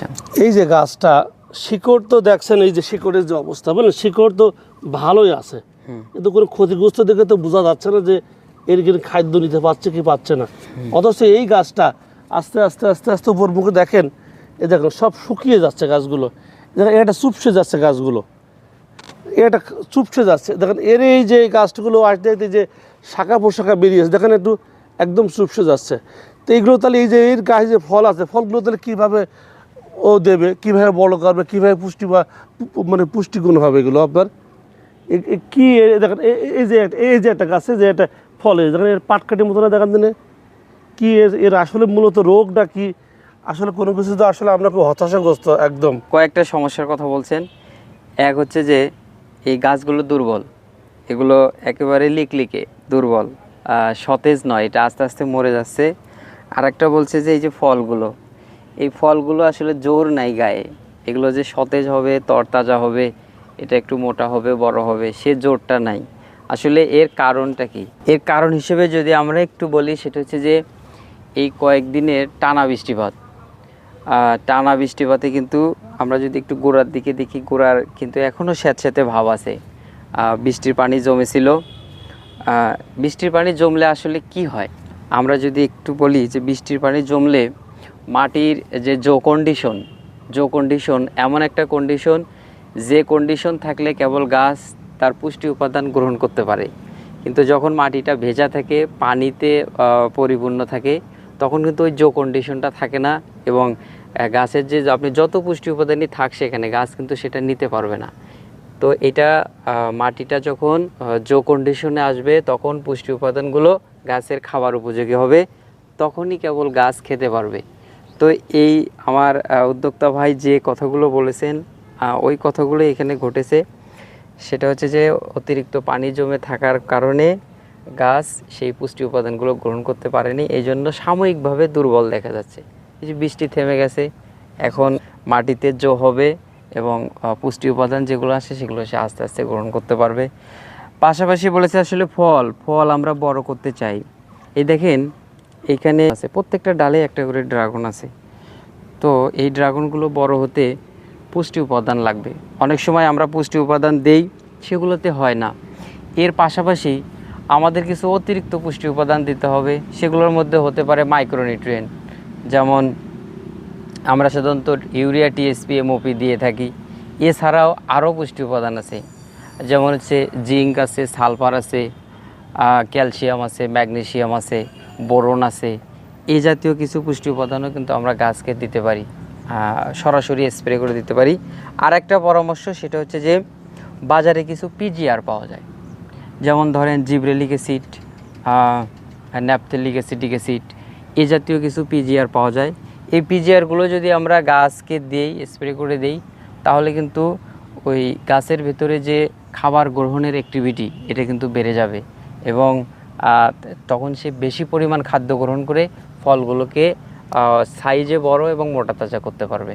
চাচ্ছেন এই যে গাছটা শিকড় তো দেখছেন এই যে শিকড়ের যে অবস্থা বলেন শিকড় তো ভালোই আছে। কিন্তু কোনো ক্ষতিগ্রস্ত দেখে তো বোঝা যাচ্ছে না যে এর কিন্তু খাদ্য নিতে পারছে কি পাচ্ছে না। অথচ এই গাছটা আস্তে আস্তে আস্তে আস্তে উপর মুখে দেখেন এ দেখেন সব শুকিয়ে যাচ্ছে গাছগুলো। দেখেন এটা চুপসে যাচ্ছে গাছগুলো। এটা চুপসে যাচ্ছে। দেখেন এর এই যে গাছগুলো আসতে আসতে যে শাখা পোশাখা বেরিয়েছে দেখেন একটু একদম চুপসে যাচ্ছে। তো এইগুলো তাহলে এই যে এর গাছে যে ফল আছে ফলগুলো তাহলে কীভাবে ও দেবে, কীভাবে বড় করবে, কীভাবে পুষ্টি বা মানে পুষ্টিগুণ হবে এগুলো আপনার? কি দেখেন এই যে একটা- এই যে একটা গাছে যে একটা ফল দেখেন, এর পাটকাঠির মতো না দেখান দিনে কি এর এর আসলে মূলত রোগটা কি? আসলে কোনো কিছু তো আসলে আমরা খুব হতাশাগ্রস্ত, একদম। কয়েকটা সমস্যার কথা বলছেন। এক হচ্ছে যে, এই গাছগুলো দুর্বল। এগুলো একেবারে লিকলিকে দুর্বল। সতেজ নয়, এটা আস্তে আস্তে মরে যাচ্ছে। আর একটা বলছে যে, এই যে ফলগুলো এই ফলগুলো আসলে জোর নাই গায়ে। এগুলো যে সতেজ হবে, তরতাজা হবে, এটা একটু মোটা হবে, বড় হবে, সে জোরটা নাই। আসলে এর কারণটা কি? এর কারণ হিসেবে যদি আমরা একটু বলি, সেটা হচ্ছে যে এই কয়েকদিনের টানা বৃষ্টিপাত। টানা বৃষ্টিপাতে কিন্তু আমরা যদি একটু গোড়ার দিকে দেখি, গোড়ার কিন্তু এখনও স্যাঁতস্যাঁতে ভাব আছে। বৃষ্টির পানি জমেছিল। বৃষ্টির পানি জমলে আসলে কি হয়? আমরা যদি একটু বলি যে বৃষ্টির পানি জমলে মাটির যে জো কন্ডিশন জো কন্ডিশন এমন একটা কন্ডিশন যে কন্ডিশন থাকলে কেবল গাছ তার পুষ্টি উপাদান গ্রহণ করতে পারে। কিন্তু যখন মাটিটা ভেজা থাকে, পানিতে পরিপূর্ণ থাকে, তখন কিন্তু ওই জো কন্ডিশনটা থাকে না এবং গাছের যে আপনি যত পুষ্টি উপাদানই থাক সেখানে গাছ কিন্তু সেটা নিতে পারবে না। তো এটা মাটিটা যখন জো কন্ডিশনে আসবে, তখন পুষ্টি উপাদানগুলো গাছের খাবার উপযোগী হবে। তখনই কেবল গাছ খেতে পারবে। তো এই আমার উদ্যোক্তা ভাই যে কথাগুলো বলেছেন ওই কথাগুলো এখানে ঘটেছে। সেটা হচ্ছে যে, অতিরিক্ত পানি জমে থাকার কারণে গাছ সেই পুষ্টি উপাদানগুলো গ্রহণ করতে পারেনি। এই জন্য সাময়িকভাবে দুর্বল দেখা যাচ্ছে। যে বৃষ্টি থেমে গেছে, এখন মাটিতে জো হবে এবং পুষ্টি উপাদান যেগুলো আসে সেগুলো সে আস্তে আস্তে গ্রহণ করতে পারবে। পাশাপাশি বলেছে আসলে ফল ফল আমরা বড় করতে চাই। এই দেখেন এখানে আছে, প্রত্যেকটা ডালে একটা করে ড্রাগন আছে। তো এই ড্রাগনগুলো বড় হতে পুষ্টি উপাদান লাগবে। অনেক সময় আমরা পুষ্টি উপাদান দেই, সেগুলোতে হয় না। এর পাশাপাশি আমাদের কিছু অতিরিক্ত পুষ্টি উপাদান দিতে হবে, সেগুলোর মধ্যে হতে পারে মাইক্রোনিউট্রিয়েন্ট যেমন আমরা সাধারণত ইউরিয়া টিএসপি এমওপি দিয়ে থাকি। এছাড়াও আরও পুষ্টি উপাদান আছে, যেমন হচ্ছে জিঙ্ক আছে, সালফার আছে ক্যালসিয়াম আছে ম্যাগনেশিয়াম আছে। বোরন আছে, এই জাতীয় কিছু পুষ্টি উপাদানও কিন্তু আমরা গাছকে দিতে পারি সরাসরি স্প্রে করে দিতে পারি। আর একটা পরামর্শ সেটা হচ্ছে যে, বাজারে কিছু পিজিআর পাওয়া যায়। যেমন ধরেন gibberellic acid naphthalic acidic acid, এই জাতীয় কিছু পিজিআর পাওয়া যায়। এই পিজিআরগুলো যদি আমরা গাছকে দিই স্প্রে করে দেই, তাহলে কিন্তু ওই গাছের ভেতরে যে খাবার গ্রহণের অ্যাক্টিভিটি এটা কিন্তু বেড়ে যাবে। এবং তখন সে বেশি পরিমাণ খাদ্য গ্রহণ করে ফলগুলোকে সাইজে বড় এবং মোটা তাজা করতে পারবে।